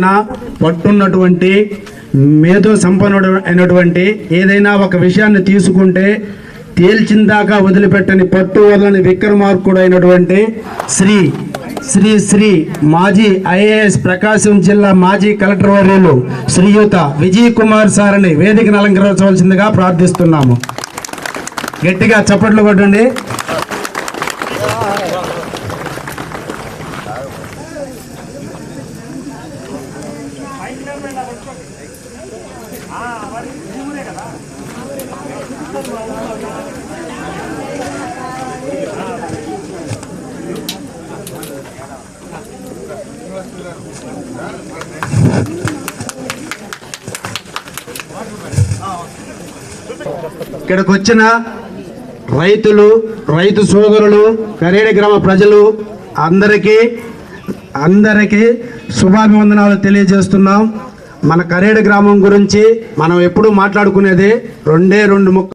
ఆయన పట్టున్నటువంటి మేధో సంపన్నుడు అయినటువంటి ఏదైనా ఒక విషయాన్ని తీసుకుంటే తేల్చిందాకా వదిలిపెట్టని పట్టు వల్లని విక్రమార్కుడు అయినటువంటి శ్రీ శ్రీ శ్రీ మాజీ ఐఏఎస్ ప్రకాశం జిల్లా మాజీ కలెక్టర్ వర్యులు శ్రీయుత విజయ్ కుమార్ సార్ని వేదికను అలంకరించవలసిందిగా ప్రార్థిస్తున్నాము. గట్టిగా చప్పట్లు కొట్టండి. ఇక్కడికి వచ్చిన రైతులు రైతు సోదరులు కరేడ గ్రామ ప్రజలు అందరికీ అందరికీ శుభాభివందనాలు తెలియజేస్తున్నాం. మన కరేడ గ్రామం గురించి మనం ఎప్పుడూ మాట్లాడుకునేది రెండే రెండు ముక్క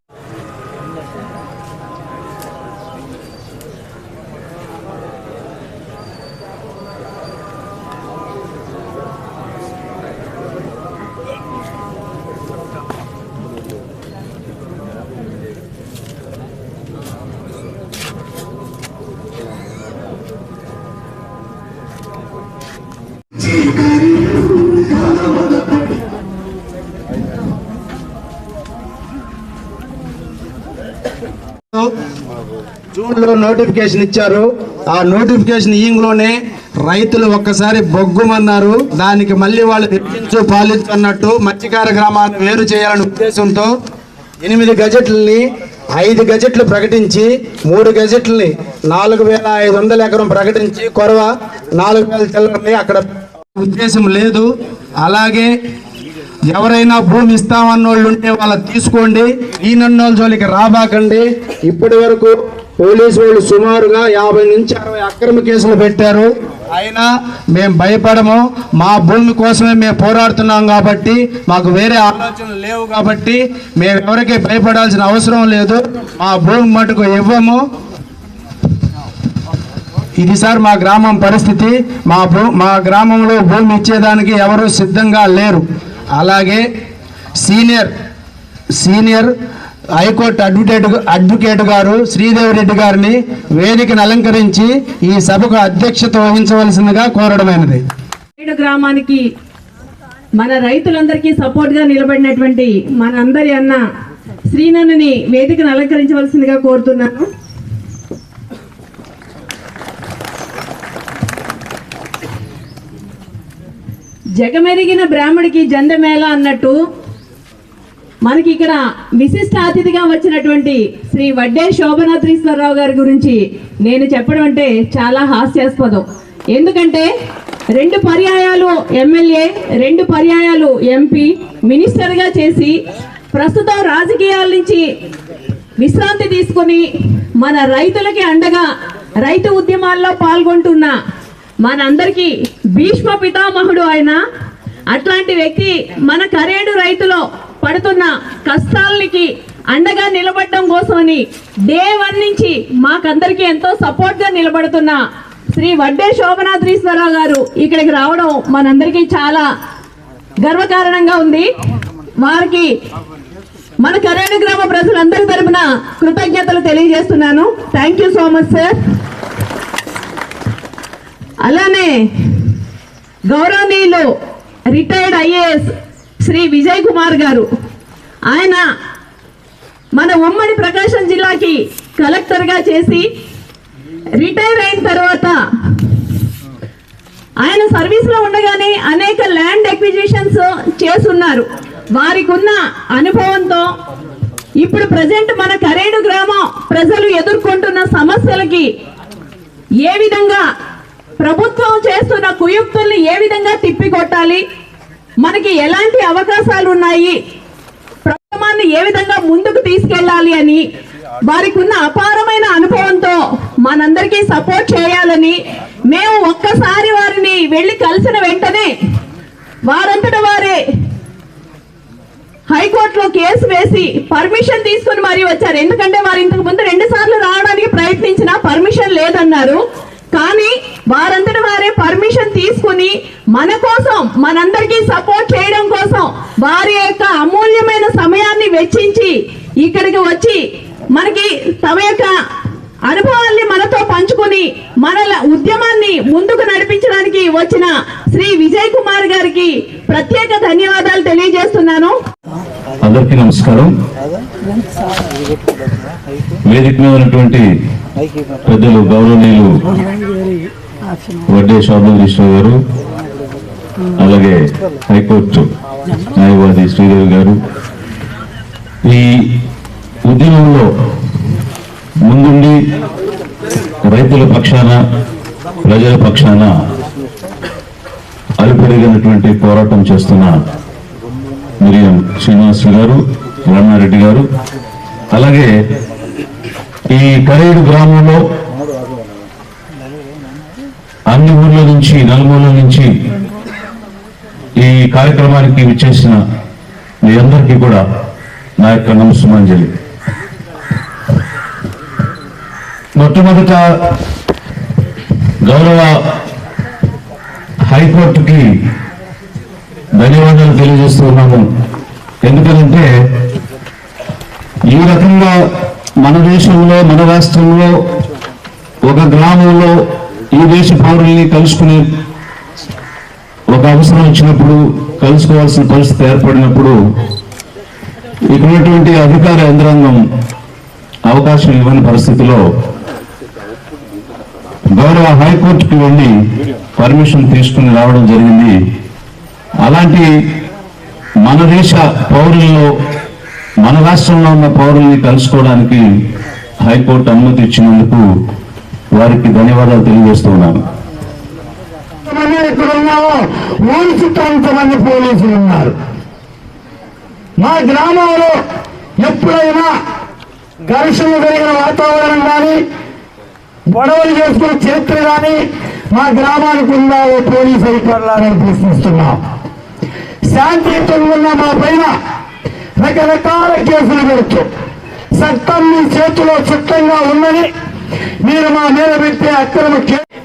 నోటిఫికేషన్ ఇచ్చారు. ఆ నోటిఫికేషన్ ఈయంలోనే రైతులు ఒక్కసారి బొగ్గుమన్నారు. దానికి మళ్ళీ వాళ్ళు తెప్పించు పాలించు అన్నట్టు మత్స్యకార గ్రామాలను వేరు చేయాలనే ఉద్దేశంతో ఎనిమిది గజెట్లని ఐదు గజెట్లు ప్రకటించి మూడు గజెట్లని నాలుగు వేల ఐదు వందల ఎకరం ప్రకటించి కొరవ నాలుగు వేల చిల్లరని అక్కడ ఉద్దేశం లేదు. అలాగే ఎవరైనా భూమి ఇస్తామన్నోళ్ళు ఉంటే వాళ్ళ తీసుకోండి. ఈ నన్నోళ్ళ జోలికి రాబాకండి. ఇప్పటి వరకు పోలీసు వాళ్ళు సుమారుగా యాభై నుంచి అరవై అక్రమ కేసులు పెట్టారు. అయినా మేము భయపడము. మా భూమి కోసమే మేము పోరాడుతున్నాం కాబట్టి మాకు వేరే ఆలోచనలు లేవు కాబట్టి మేము ఎవరికి భయపడాల్సిన అవసరం లేదు. మా భూమి మటుకు ఇవ్వము. ఇది సార్ మా గ్రామం పరిస్థితి. మా భూ మా గ్రామంలో భూమి ఇచ్చేదానికి ఎవరు సిద్ధంగా లేరు. అలాగే senior senior high court advocate advocate గారు శ్రీదేవి రెడ్డి గారిని వేదికను అలంకరించి ఈ సభకు అధ్యక్షత వహించవలసిందిగా కోరడమైనది. గ్రామానికి మన రైతులందరికీ సపోర్ట్గా నిలబడినటువంటి మన అందరి అన్న శ్రీనన్నుని వేదికను అలంకరించవలసిందిగా కోరుతున్నాను. జగమెరిగిన బ్రాహ్మడికి జెండమేళ అన్నట్టు మనకి ఇక్కడ విశిష్ట అతిథిగా వచ్చినటువంటి శ్రీ వడ్డే శోభనాథ్రీశ్వరరావు గారి గురించి నేను చెప్పడం అంటే చాలా హాస్యాస్పదం. ఎందుకంటే రెండు పర్యాయాలు ఎమ్మెల్యే రెండు పర్యాయాలు ఎంపీ మినిస్టర్గా చేసి ప్రస్తుతం రాజకీయాల నుంచి విశ్రాంతి తీసుకొని మన రైతులకి అండగా రైతు ఉద్యమాల్లో పాల్గొంటున్న మనందరికీ భీష్మ పితామహుడు ఆయన అట్లాంటి వ్యక్తి మన కరేడు రైతులో పడుతున్న కష్టాలకి అండగా నిలబడడం కోసమని డే వన్ నుంచి మాకందరికీ ఎంతో సపోర్ట్గా నిలబడుతున్న శ్రీ వడ్డే శోభనాద్రీశ్వరరావు గారు ఇక్కడికి రావడం మనందరికీ చాలా గర్వకారణంగా ఉంది. వారికి మన కరేణ గ్రామ ప్రజలందరి తరపున కృతజ్ఞతలు తెలియజేస్తున్నాను. Thank you so much sir అలానే గౌరవనీయులు రిటైర్డ్ ఐఏఎస్ శ్రీ విజయ్ కుమార్ గారు. ఆయన మన ఉమ్మడి ప్రకాశం జిల్లాకి కలెక్టర్గా చేసి రిటైర్ అయిన తర్వాత ఆయన సర్వీస్లో ఉండగానే అనేక ల్యాండ్ ఎక్విజిషన్స్ చేస్తున్నారు. వారికి ఉన్న అనుభవంతో ఇప్పుడు ప్రజెంట్ మన కరేడు గ్రామం ప్రజలు ఎదుర్కొంటున్న సమస్యలకి ఏ విధంగా ప్రభుత్వం చేస్తున్న కుయుక్తుల్ని ఏ విధంగా తిప్పికొట్టాలి? మనకి ఎలాంటి అవకాశాలు ఉన్నాయి ప్రభుత్వాన్ని ఏ విధంగా ముందుకు తీసుకెళ్ళాలి అని వారికి ఉన్న అపారమైన అనుభవంతో మనందరికీ సపోర్ట్ చేయాలని మేము ఒక్కసారి వారిని వెళ్ళి కలిసిన వెంటనే వారంతట వారే హైకోర్టులో కేసు వేసి పర్మిషన్ తీసుకుని మరీ వచ్చారు. ఎందుకంటే వారు ఇంతకు ముందు రెండు సార్లు రావడానికి ప్రయత్నించినా పర్మిషన్ లేదన్నారు. కానీ వారంతట వారే పర్మిషన్ తీసుకుని మన కోసం మనందరి వారి యొక్క అమూల్యమైన సమయాన్ని వెచ్చించి ఇక్కడికి వచ్చి మనకి తమ యొక్క అనుభవాల్ని మనతో పంచుకొని మన ఉద్యమాన్ని ముందుకు నడిపించడానికి వచ్చిన శ్రీ విజయ్ కుమార్ గారికి ప్రత్యేక ధన్యవాదాలు తెలియజేస్తున్నాను. అందరికీ నమస్కారం. వేదిక మీద ఉన్నటువంటి పెద్దలు గౌరవనీయులు వడ్డే శోభనీశ్వర గారు అలాగే హైకోర్టు న్యాయవాది శ్రీదేవి గారు. ఈ ఉద్యమంలో ముందుండి రైతుల పక్షాన ప్రజల పక్షాన అలుపెరిగినటువంటి పోరాటం చేస్తున్న మిరియం శ్రీనివాస్ గారు రమణారెడ్డి గారు. అలాగే ఈ కరేడు గ్రామంలో అన్ని ఊర్ల నుంచి నలుమూల నుంచి ఈ కార్యక్రమానికి విచ్చేసిన మీ అందరికీ కూడా నా యొక్క నమస్సుమాంజలి. మొట్టమొదట గౌరవ హైకోర్టుకి ధన్యవాదాలు తెలియజేస్తున్నాము ఎందుకంటే ఈ రకంగా మన దేశంలో మన రాష్ట్రంలో ఒక గ్రామంలో ఈ దేశ పౌరుల్ని కలుసుకునే ఒక అవసరం వచ్చినప్పుడు కలుసుకోవాల్సిన పరిస్థితి ఏర్పడినప్పుడు ఇక్కడ ఉన్నటువంటి అధికార యంత్రాంగం అవకాశం ఇవ్వని పరిస్థితిలో గౌరవ హైకోర్టుకి వెళ్ళి పర్మిషన్ తీసుకుని రావడం జరిగింది. అలాంటి మన దేశ పౌరుల్లో మన రాష్ట్రంలో ఉన్న పౌరుల్ని కలుసుకోవడానికి హైకోర్టు అనుమతి ఇచ్చినందుకు వారికి ధన్యవాదాలు తెలియజేస్తున్నాను మనం ఇక్కడ ఉన్నామో ఊరి చుట్టూ అంతమంది పోలీసులు ఉన్నారు. మా గ్రామంలో ఎప్పుడైనా ఘర్షణ జరిగిన వాతావరణం కానీ గొడవలు చేసుకున్న చరిత్ర కానీ మా గ్రామానికి ఉందా ఓ పోలీసు అధికారులని ప్రశ్నిస్తున్నాం. శాంతియుతంగా ఉన్న మా పైన రకరకాల కేసులు పెడుతూ చట్టం మీ చేతిలో చట్టంగా ఉందని మీరు మా మీద పెట్టే అక్రమ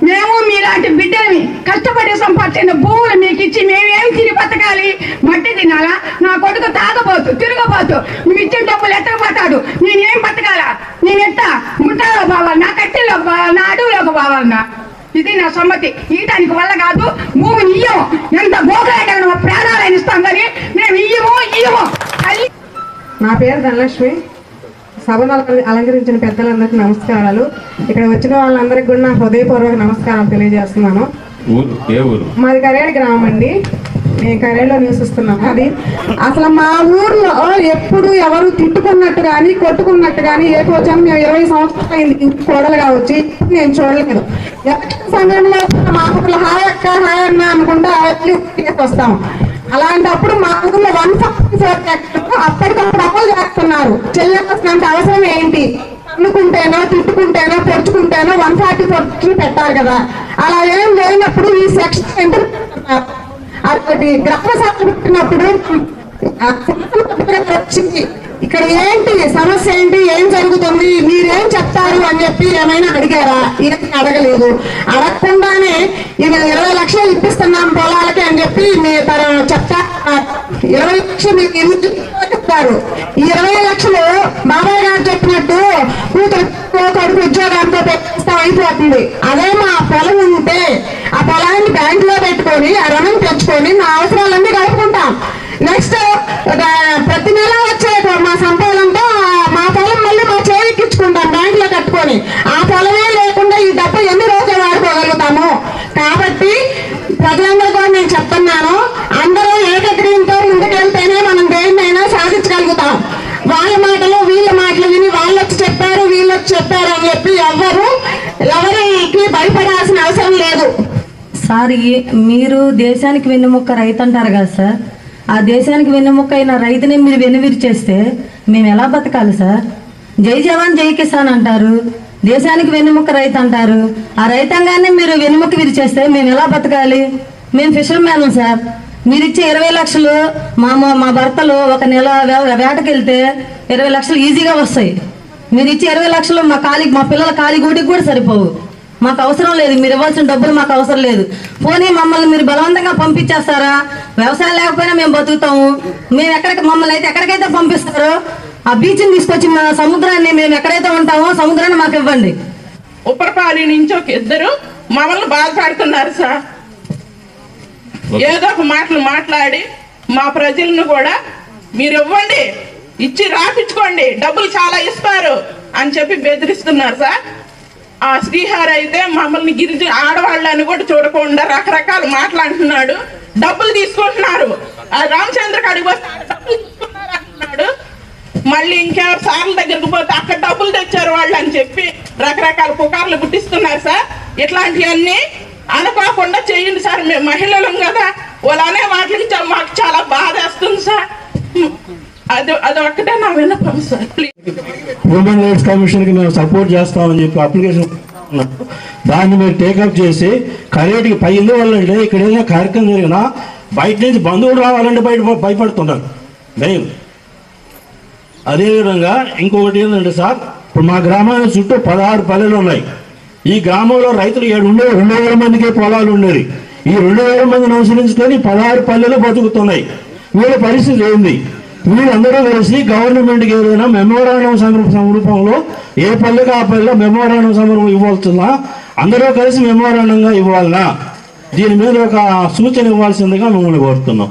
మేము మీలాంటి బిడ్డల్ని కష్టపడి సంపాదించిన భూములు మీకు ఇచ్చి మేమేం తిని బతకాలి? మట్టి తినాలా? నా కొడుకు తాగబోతు తిరగబోతు. నువ్వు ఇచ్చిన డబ్బులు ఎత్తకపోతాడు నేనేం బతకాలా? నేను ఎత్త ముట్టాలో పోవాలి? నా కట్టెలో పోవాలి? నా అడవులోకి పోవాలన్నా ఇది నా సమ్మతి. ఈయటానికి వల్ల కాదు భూమిని ఇయ్యము. ఎంత గోకలాట ప్రాణాలను ఇస్తాం కానీ మేము ఇయ్యము ఇయ్యము. నా పేరు ధనలక్ష్మి. సభను అలంక- అలంకరించిన పెద్దలందరికీ నమస్కారాలు. ఇక్కడ వచ్చిన వాళ్ళందరికీ కూడా నా హృదయపూర్వక నమస్కారం తెలియజేస్తున్నాను. మాది కరేడు గ్రామం అండి. మేము కరేడులో నివసిస్తున్నాం అది అసలు మా ఊర్లో ఎప్పుడు ఎవరు తిట్టుకున్నట్టు కానీ కొట్టుకున్నట్టు కానీ ఏ వచ్చాను మేము ఇరవై సంవత్సరాలు అయింది ఇంటి కోడలుగా వచ్చి నేను చూడలేదు. ఎలక్షన్ సమయంలో మా ఊర్లో హాయ్ అక్క హాయ్ అన్న అనుకుంటా వచ్చి వస్తాం అలాంటప్పుడు మా ఊర్లో వన్ ఫార్టీ అప్పటికప్పుడు అమలు చేస్తున్నారు. చెల్లించాల్సినంత అవసరం ఏంటి? అనుకుంటేనో తిట్టుకుంటేనో పొడుచుకుంటేనో వన్ ఫార్టీ ఫోర్ పెట్టారు కదా. అలా ఏం లేనప్పుడు ఈ సెక్షన్ సెంటర్ పెడుతున్నారు? అదొకటి గ్రామ పెట్టినప్పుడు వచ్చింది. ఇక్కడ ఏంటి? సమస్య ఏంటి? ఏం జరుగుతుంది? మీరేం చెప్తారు అని చెప్పి ఏమైనా అడిగారా? ఏం అడగలేదు. అడగకుండానే ఇక ఇరవై లక్షలు ఇప్పిస్తున్నాం పొలాలకి అని చెప్పి మీ తన చెప్తా ఇరవై లక్షలు మీకు చెప్తారు. ఈ ఇరవై లక్షలు బాబాయ్ గారు చెప్పినట్టు కూతురు కొడుకు ఉద్యోగాలతో పెట్టిస్తాం అయిపోతుంది. అదే మా పొలం ఉంటే ఆ పొలాన్ని బ్యాంకులో పెట్టుకొని ఆ రుణం తెచ్చుకొని మా అవసరాలన్నీ కలుపుకుంటాం. నెక్స్ట్ ప్రతి నెల వచ్చే మా సంపాదనతో మా పొలం మళ్ళీ మా చేతికిచ్చుకుంటాం బ్యాంక్లో కట్టుకొని. ఆ పొలమే లేకుండా ఈ డబ్బు ఎన్ని రోజులు వాడుకోగలుగుతాము? కాబట్టి ప్రజలందరూ కూడా నేను చెప్తున్నాను అందరూ ఏకగ్రీయంతో ముందుకెళ్తేనే మనం దేన్నైనా సాధించగలుగుతాం. వాళ్ళ మాటలు వీళ్ళ మాటలు విని వాళ్ళు వచ్చి చెప్పారు వీళ్ళు వచ్చి చెప్పారు అని చెప్పి ఎవ్వరు ఎవరికి భయపడాల్సిన అవసరం లేదు. సార్ మీరు దేశానికి వెన్నుముక్క రైతు అంటారు కదా సార్. ఆ దేశానికి వెన్నెముక్క అయిన రైతుని మీరు వెనువిరి చేస్తే మేము ఎలా బతకాలి సార్? జై జవాన్ జై కిసాన్ అంటారు. దేశానికి వెన్నెముక్క రైతు అంటారు. ఆ రైతాంగాన్ని మీరు వెన్నెముక్క విరిచేస్తే మేము ఎలా బతకాలి? మేము ఫిషర్మ్యాన్ సార్. మీరు ఇచ్చే ఇరవై లక్షలు మా మా- భర్తలు ఒక నెల వేటకెళ్తే వేటకి వెళ్తే ఇరవై లక్షలు ఈజీగా వస్తాయి. మీరు ఇచ్చే ఇరవై లక్షలు మా ఖాళీ మా పిల్లల ఖాళీ గూటికి కూడా సరిపోవు. మాకు అవసరం లేదు. మీరు ఇవ్వాల్సిన డబ్బులు మాకు అవసరం లేదు. పోనీ మమ్మల్ని మీరు బలవంతంగా పంపించేస్తారా? వ్యవసాయం లేకపోయినా మేము బతుకుతాము. మేము ఎక్కడికి మమ్మల్ని అయితే ఎక్కడికైతే పంపిస్తారో ఆ బీచ్ని తీసుకొచ్చి మన సముద్రాన్ని మేము ఎక్కడైతే ఉంటామో సముద్రాన్ని మాకు ఇవ్వండి. ఉప్పరపాలి నుంచి ఒక ఇద్దరు మమ్మల్ని బాధపడుతున్నారు సార్. ఏదో ఒక మాటలు మాట్లాడి మా ప్రజలను కూడా మీరు ఇవ్వండి ఇచ్చి రాపించుకోండి. డబ్బులు చాలా ఇస్తారు అని చెప్పి బెదిరిస్తున్నారు సార్. ఆ శ్రీహారి అయితే మమ్మల్ని గిరిజ ఆడవాళ్ళని కూడా చూడకుండా రకరకాల మాట్లాడుతున్నాడు. డబ్బులు తీసుకుంటున్నారు. రామచంద్ర కాడికి పోతే డబ్బులు తీసుకున్నారు అంటున్నాడు మళ్ళీ ఇంకా సార్ల దగ్గరకు పోతే అక్కడ డబ్బులు తెచ్చారు వాళ్ళు అని చెప్పి రకరకాల పుకార్లు పుట్టిస్తున్నారు సార్. ఇట్లాంటివన్నీ అనుకోకుండా చేయండి సార్. మేము మహిళలం కదా. వాళ్ళు అనే మాకు చాలా బాధ వేస్తుంది సార్. అది అది ఒక్కటే నా విన్నపం సార్ హ్యూమన్ రైట్స్ కమిషన్కి మేము సపోర్ట్ చేస్తామని చెప్పి అప్లికేషన్ దాన్ని మీరు టేకప్ చేసి కరేటికి పై ఇల్లు వాళ్ళంటే ఇక్కడ ఏదైనా కార్యక్రమం జరిగినా బయట నుంచి బంధువులు రావాలంటే బయట భయపడుతున్నారు భయం అదేవిధంగా ఇంకొకటి ఏంటంటే సార్ ఇప్పుడు మా గ్రామానికి చుట్టూ పదహారు పల్లెలు ఉన్నాయి. ఈ గ్రామంలో రైతులు ఏడు ఉండే రెండు వేల మందికే పొలాలు ఉండేవి. ఈ రెండు వేల మందిని అనుసరించుకొని పదహారు పల్లెలు బతుకుతున్నాయి. వీళ్ళ పరిస్థితి ఏంది? మీరందరూ కలిసి గవర్నమెంట్కి ఏదైనా మెమోరాండం సమర్ప రూపంలో ఏ పల్లెకి ఆ పల్లె మెమోరాండం సమర్పం ఇవ్వాల్సిందా? అందరూ కలిసి మెమోరాండంగా ఇవ్వాలనా దీని మీద ఒక సూచన ఇవ్వాల్సిందిగా మిమ్మల్ని కోరుతున్నాం.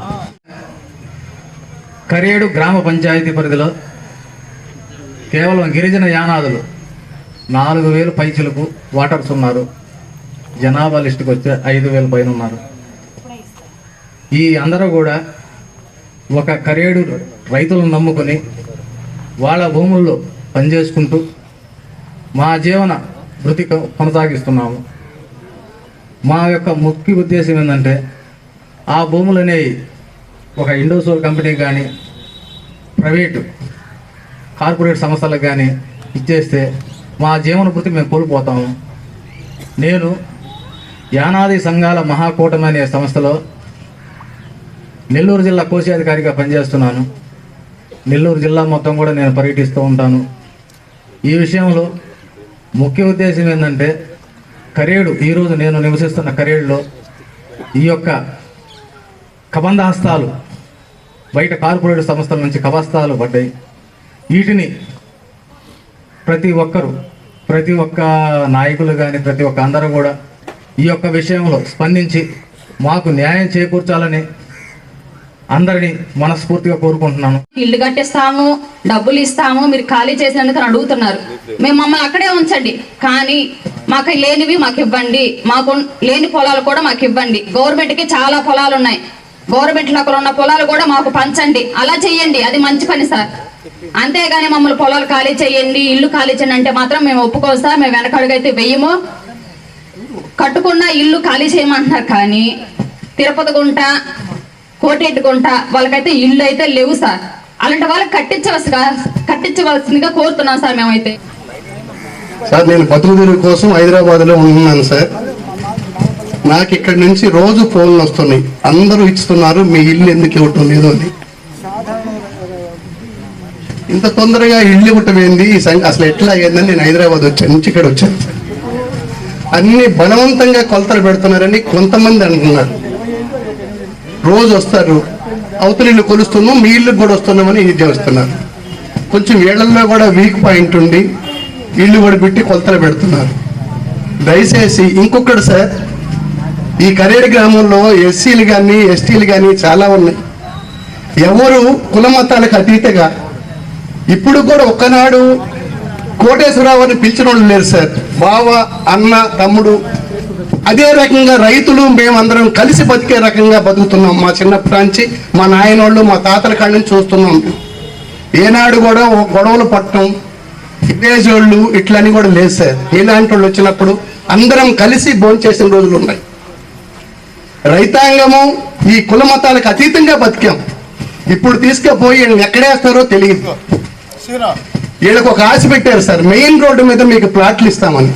కరేడు గ్రామ పంచాయతీ పరిధిలో కేవలం గిరిజన యానాదులు నాలుగు వేలు పైచులకు వాటర్స్ ఉన్నారు. జనాభా లిస్టుకు వస్తే ఐదు వేల పైన ఉన్నారు. ఈ అందరూ కూడా ఒక కరేడు రైతులను నమ్ముకొని వాళ్ళ భూముల్లో పనిచేసుకుంటూ మా జీవన వృత్తి కొనసాగిస్తున్నాము. మా యొక్క ముఖ్య ఉద్దేశం ఏంటంటే ఆ భూములు అనేవి ఒక ఇండోసోల్ కంపెనీ కానీ ప్రైవేటు కార్పొరేట్ సంస్థలకు కానీ ఇచ్చేస్తే మా జీవన వృత్తి మేము కోల్పోతాము. నేను యానాది సంఘాల మహాకూటమి అనే సంస్థలో నెల్లూరు జిల్లా కోశాధికారిగా పనిచేస్తున్నాను. నెల్లూరు జిల్లా మొత్తం కూడా నేను పర్యటిస్తూ ఉంటాను. ఈ విషయంలో ముఖ్య ఉద్దేశం ఏంటంటే కరేడు ఈరోజు నేను నివసిస్తున్న కరేడులో ఈ యొక్క కబంధ హస్తాలు బయట కార్పొరేట్ సంస్థల నుంచి కబస్తాలు పడ్డాయి. వీటిని ప్రతి ఒక్కరు ప్రతి ఒక్క నాయకులు కానీ ప్రతి ఒక్క అందరూ కూడా ఈ యొక్క విషయంలో స్పందించి మాకు న్యాయం చేకూర్చాలని అందరినీ మనస్ఫూర్తిగా కోరుకుంటున్నాను. ఇల్లు కట్టిస్తాము డబ్బులు ఇస్తాము మీరు ఖాళీ చేసినందుకు అడుగుతున్నారు. మేము మమ్మల్ని అక్కడే ఉంచండి. కానీ మాకు లేనివి మాకు ఇవ్వండి. మాకు లేని పొలాలు కూడా మాకు ఇవ్వండి. గవర్నమెంట్కి చాలా పొలాలు ఉన్నాయి. గవర్నమెంట్లో ఉన్న పొలాలు కూడా మాకు పంచండి. అలా చెయ్యండి అది మంచి పని సార్. అంతేగాని మమ్మల్ని పొలాలు ఖాళీ చేయండి ఇల్లు ఖాళీ చేయండి అంటే మాత్రం మేము ఒప్పుకోం సార్. మేము వెనకడుగైతే వెయ్యము. కట్టుకున్న ఇల్లు ఖాళీ చేయమంటున్నారు కానీ తిరుపతి గుంట కోటెట్టుకుంట వాళ్ళకైతే ఇల్లు అయితే లేవు సార్. అలాంటి వాళ్ళకి కట్టించవలసిగా కట్టించవలసిందిగా కోరుతున్నాం సార్ మేమైతే. సార్ నేను బతుకు కోసం హైదరాబాద్లో ఉన్నాను సార్. నాకు ఇక్కడ నుంచి రోజు ఫోన్లు వస్తున్నాయి. అందరూ ఇస్తున్నారు మీ ఇల్లు ఎందుకు ఇవ్వటం లేదు అని. ఇంత తొందరగా ఇల్లు ఇవ్వటం ఏంది? ఈ అసలు ఎట్లా అయ్యిందని నేను హైదరాబాద్ వచ్చాను నుంచి ఇక్కడ వచ్చాను అన్ని బలవంతంగా కొలతలు పెడుతున్నారని కొంతమంది అంటున్నారు. రోజు వస్తారు. అవతలిని కొలుస్తున్నాం మీ ఇల్లు కూడా వస్తున్నామని ఇది చేస్తున్నారు. కొంచెం ఏళ్ళలో కూడా వీక్ పాయింట్ ఉండి ఇల్లు కూడా పెట్టి కొలతలు పెడుతున్నారు. దయచేసి ఇంకొకటి సార్ ఈ కరేడు గ్రామంలో ఎస్సీలు కానీ ఎస్టీలు కానీ చాలా ఉన్నాయి. ఎవరు కుల మతాలకు అతీతగా ఇప్పుడు కూడా ఒక్కనాడు కోటేశ్వరరావు అని పిలిచిన వాళ్ళు లేరు సార్. బావ అన్న తమ్ముడు అదే రకంగా రైతులు మేమందరం కలిసి బతికే రకంగా బతుకుతున్నాం. మా చిన్నప్పటి నుంచి మా నాయనోళ్ళు మా తాతల కాడి నుంచి చూస్తున్నాం. ఏనాడు కూడా గొడవలు పట్టడం విలేజ్ వాళ్ళు ఇట్లని కూడా లేదు సార్. ఇలాంటి వాళ్ళు వచ్చినప్పుడు అందరం కలిసి భోంచేసిన రోజులు ఉన్నాయి. రైతాంగము ఈ కుల మతాలకు అతీతంగా బతికాం. ఇప్పుడు తీసుకుపోయి ఎక్కడేస్తారో తెలియదు. వీళ్ళకి ఒక ఆశ పెట్టారు సార్ మెయిన్ రోడ్డు మీద మీకు ప్లాట్లు ఇస్తామని.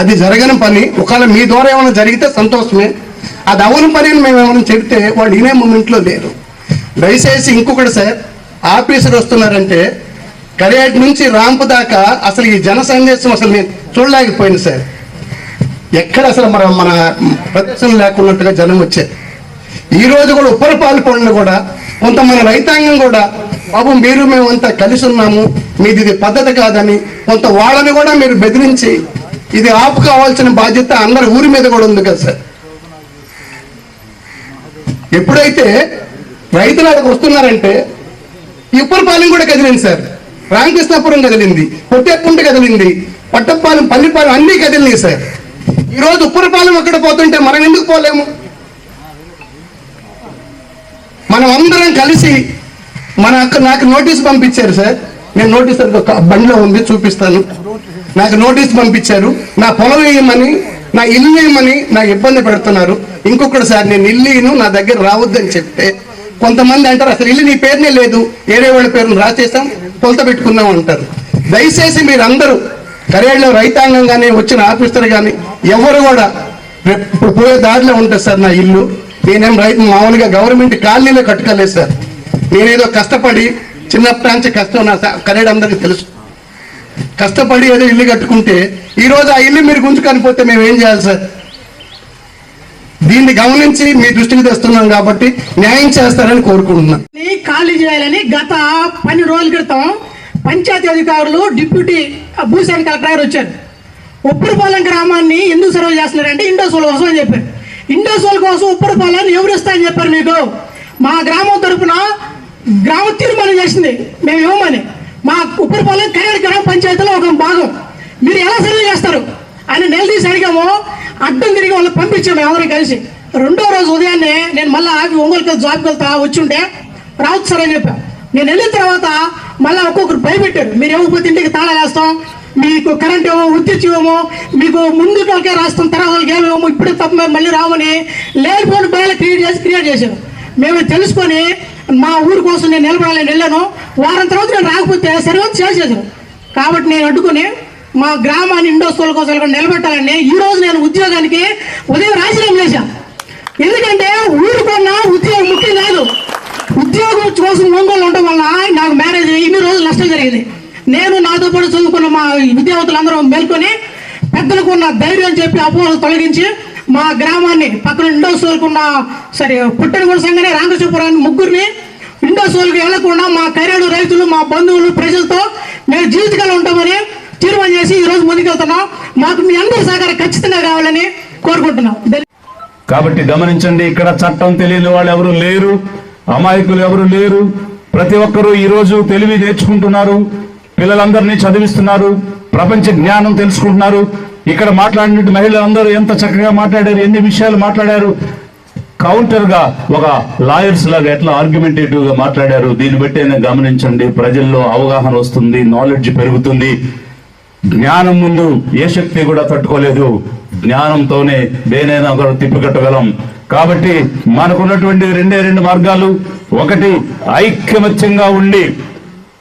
అది జరగని పని ఒకవేళ మీ ద్వారా ఏమైనా జరిగితే సంతోషమే. అది అవును పని అని మేము ఏమైనా చెబితే వాళ్ళు ఇనే మూమెంట్లో లేరు. దయచేసి ఇంకొకటి సార్ ఆఫీసర్ వస్తున్నారంటే కడియాటి నుంచి రాంపు దాకా అసలు ఈ జన సందేశం అసలు నేను చూడలేకపోయింది సార్. ఎక్కడ అసలు మన మన ప్రదర్శన లేకున్నట్టుగా జనం వచ్చారు. ఈరోజు కూడా ఉప్పరపాలు పనులు కూడా కొంతమంది రైతాంగం కూడా బాబు మీరు మేమంతా కలిసి ఉన్నాము మీది ఇది పద్ధతి కాదని కొంత వాళ్ళని కూడా మీరు బెదిరించి ఇది ఆపుకోవాల్సిన బాధ్యత అందరి ఊరి మీద కూడా ఉంది కదా సార్. ఎప్పుడైతే రైతులు అక్కడికి వస్తున్నారంటే ఇప్పటిపాలెం కూడా కదిలింది సార్. రామకృష్ణాపురం కదిలింది పొట్టేపుంట కదిలింది పట్టపాలెం పల్లిపాలెం అన్నీ కదిలినాయి సార్. ఈరోజు ఉప్పరపాలెం అక్కడ పోతుంటే మనం ఎందుకు పోలేము? మనం అందరం కలిసి మన నాకు నోటీస్ పంపించారు సార్. నేను నోటీస్ ఒక బండిలో ఉంది చూపిస్తాను. నాకు నోటీస్ పంపించారు. నా పొలం వేయమని నా ఇల్లు వేయమని నాకు ఇబ్బంది పెడుతున్నారు. ఇంకొకటి సార్ నేను ఇల్లు నా దగ్గర రావద్దని చెప్తే కొంతమంది అంటారు అసలు ఇల్లు నీ పేరునే లేదు. ఏడే వాళ్ళ పేరును రాసేసాం కొలత పెట్టుకుందాం అంటారు. దయచేసి మీరందరూ అందరూ కరేళ్ళలో రైతాంగం కానీ వచ్చిన ఆఫీసర్ కానీ ఎవరు కూడా ఇప్పుడు పోయే దారిలో ఉంటుంది సార్ నా ఇల్లు. నేనేం రైతు మామూలుగా గవర్నమెంట్ కాలనీలో కట్టుకోలేదు సార్. నేనేదో కష్టపడి చిన్నప్పటి నుంచి కష్టం నా కరేడు అందరికీ తెలుసు. కష్టపడి ఏదో ఇల్లు కట్టుకుంటే ఈ రోజు ఆ ఇల్లు మీరు గుంజుకొని పోతే మేము ఏం చేయాలి సార్? దీన్ని గమనించి మీ దృష్టికి తెస్తున్నాం కాబట్టి న్యాయం చేస్తారని కోరుకుంటున్నాను ఖాళీ చేయాలని గత పన్నెండు రోజుల క్రితం పంచాయతీ అధికారులు డిప్యూటీ భూసేన కలెక్టర్ గారు వచ్చారు. ఉప్పరపాలెం గ్రామాన్ని ఎందుకు సర్వ్ చేస్తున్నారంటే ఇండోసోల్ కోసం అని చెప్పారు. ఇండోసోల్ కోసం ఉప్పరపాలెం ఎవరు ఇస్తారని చెప్పారు మీకు. మా గ్రామం తరపున గ్రామ తీర్మానం చేసింది. మేము ఇవ్వమని. మా ఉప్పరపాలెం కరేడు గ్రామ పంచాయతీలో ఒక భాగం. మీరు ఎలా సర్వే చేస్తారు? ఆయన నిలదీసి అడిగాము అడ్డం తిరిగి వాళ్ళు పంపించాము అందరం కలిసి. రెండో రోజు ఉదయాన్నే నేను మళ్ళీ ఆగి ఒంగోలుకి జాబ్కి వెళ్తా వచ్చుంటే రావచ్చు సార్ అని చెప్పాను నేను వెళ్ళిన తర్వాత మళ్ళీ ఒక్కొక్కరు భయపెట్టారు. మీరు ఇవ్వకపోతే ఇంటికి తాళా వేస్తాం మీకు కరెంట్ ఏమో విద్యుత్ ఇవ్వము మీకు ముందు వాళ్ళకే రాస్తాం తర్వాత వాళ్ళకి ఏమి ఇవ్వము ఇప్పుడే తప్ప మేము మళ్ళీ రామని లేనిపోయిన భయాలు క్రియేట్ చేసి క్రియేట్ చేశారు. మేము తెలుసుకొని మా ఊరి కోసం నేను నిలబడాలని వెళ్ళాను. వారం తర్వాత నేను రాకపోతే సర్వే చేసేది కాబట్టి నేను అడ్డుకుని మా గ్రామాన్ని ఇండోస్టోల్ కోసం నిలబెట్టాలని ఈ రోజు నేను ఉద్యోగానికి ఉదయం రాజీనామా చేశాను ఎందుకంటే ఊరుకున్న ఉద్యోగం ముఖ్యం కాదు. ఉద్యోగం కోసం ఒంగోలు ఉండడం వల్ల నాకు మ్యారేజ్ ఇన్ని రోజులు నష్టం జరిగింది. నేను నాతో పాటు చదువుకున్న మా విద్యావంతులందరూ మేల్కొని పెద్దలకు ఉన్న ధైర్యం చెప్పి అపోహలు తొలగించి మా గ్రామాన్ని పక్కన ఇండోస్ ఇండోస్టోల్కున్న సరే పుట్టనగూడ సంఘనే రామకృష్ణపురాన్ని ముగ్గురిని ఇండోస్టోల్కి వెళ్ళకుండా మా కైరాడు రైతులు మా బంధువులు ప్రజలతో మేము జీవితకాలం ఉంటామని తీర్మానం చేసి ఈ రోజు ముందుకెళ్తున్నాం. మాకు మీ అందరి సహకారం ఖచ్చితంగా కావాలని కోరుకుంటున్నాం. కాబట్టి గమనించండి ఇక్కడ చట్టం తెలియని వాళ్ళు ఎవరు లేరు అమాయకులు ఎవరు లేరు. ప్రతి ఒక్కరూ ఈ రోజు తెలివి నేర్చుకుంటున్నారు పిల్లలందరినీ చదివిస్తున్నారు ప్రపంచ జ్ఞానం తెలుసుకుంటున్నారు. ఇక్కడ మాట్లాడినట్టు మహిళలందరూ ఎంత చక్కగా మాట్లాడారు ఎన్ని విషయాలు మాట్లాడారు. కౌంటర్గా ఒక లాయర్స్ లాగా ఎట్లా ఆర్గ్యుమెంటేటివ్గా మాట్లాడారు. దీన్ని బట్టి గమనించండి. ప్రజల్లో అవగాహన వస్తుంది నాలెడ్జ్ పెరుగుతుంది. జ్ఞానం ముందు ఏ శక్తి కూడా తట్టుకోలేదు. జ్ఞానంతోనే దేనైనా ఒకరు తిప్పికట్టగలం కాబట్టి మనకున్నటువంటి రెండే రెండు మార్గాలు. ఒకటి ఐక్యమత్యంగా ఉండి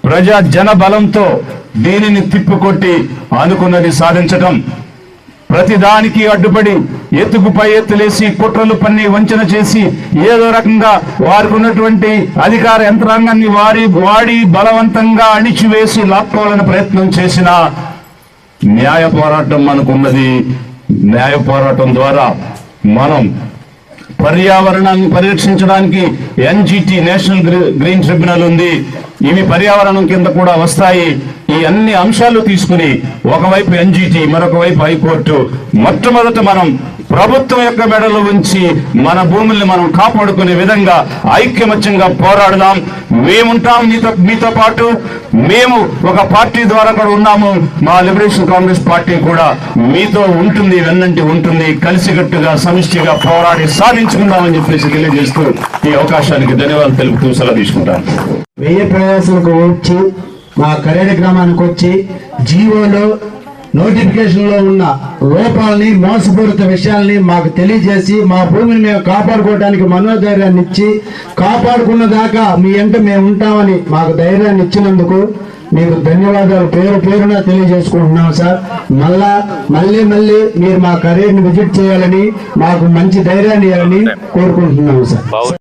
ప్రజా జన బలంతో దీనిని తిప్పికొట్టి అనుకున్నది సాధించటం. ప్రతిదానికి అడ్డుపడి ఎత్తుకుపై ఎత్తులేసి కుట్రలు పన్ని వంచన చేసి ఏదో రకంగా వారికి ఉన్నటువంటి అధికార యంత్రాంగాన్ని వారి వాడి బలవంతంగా అణిచివేసి లాక్కోవాలని ప్రయత్నం చేసిన న్యాయ పోరాటం మనకున్నది. న్యాయ పోరాటం ద్వారా మనం పర్యావరణాన్ని పరిరక్షించడానికి ఎన్జిటి నేషనల్ గ్రీ- గ్రీన్ ట్రిబ్యునల్ ఉంది. ఇవి పర్యావరణం కింద కూడా వస్తాయి. ఈ అన్ని అంశాలు తీసుకుని ఒకవైపు ఎన్జిటి మరొక వైపు హైకోర్టు. మొట్టమొదట మనం ప్రభుత్వం యొక్క మెడలు ఉంచి మన భూముల్ని మనం కాపాడుకునే విధంగా ఐక్యమత్యంగా పోరాడదాం. మేముంటాం మీతో మీతో పాటు. మేము ఒక పార్టీ ద్వారా కూడా ఉన్నాము. మా లిబరేషన్ కాంగ్రెస్ పార్టీ కూడా మీతో ఉంటుంది వెన్నంటి ఉంటుంది. కలిసికట్టుగా సమిష్టిగా పోరాడి సాధించుకుందామని చెప్పేసి తెలియజేస్తూ ఈ అవకాశానికి ధన్యవాదాలు తెలుపుతూ సెలవు తీసుకుంటాను. వెయ్యి ప్రయాసాలకు వచ్చి మా కరేడ గ్రామానికి వచ్చి జీవోలో నోటిఫికేషన్లో ఉన్న లోపాలని మోసపూరిత విషయాల్ని మాకు తెలియజేసి మా భూమిని మేము కాపాడుకోవడానికి మనోధైర్యాన్ని ఇచ్చి కాపాడుకున్న దాకా మీ ఇంట మేము ఉంటామని మాకు ధైర్యాన్ని ఇచ్చినందుకు మీకు ధన్యవాదాలు. పేరు పేరున తెలియజేసుకుంటున్నాం సార్. మళ్ళా మళ్ళీ మళ్ళీ మీరు మా కరీర్ని విజిట్ చేయాలని మాకు మంచి ధైర్యాన్ని ఇవ్వాలని కోరుకుంటున్నాము సార్.